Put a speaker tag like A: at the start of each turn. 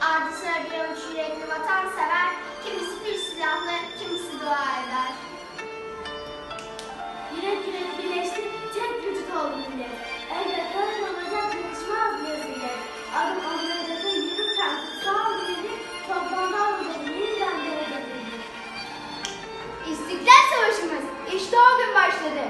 A: Ardı sıra bir avuç yürekli vatansever, kimisi bir silahlı, kimisi dua eder. Yürek yürek birleştik, tek vücut oldu millet. Elde karışmamadan kırışmaz yazıyla. Adım adım hedefe yürürken, sağ ol dedi, toplamdan bu dedi, yeniden böyle dedi. İstiklal Savaşımız işte o gün başladı.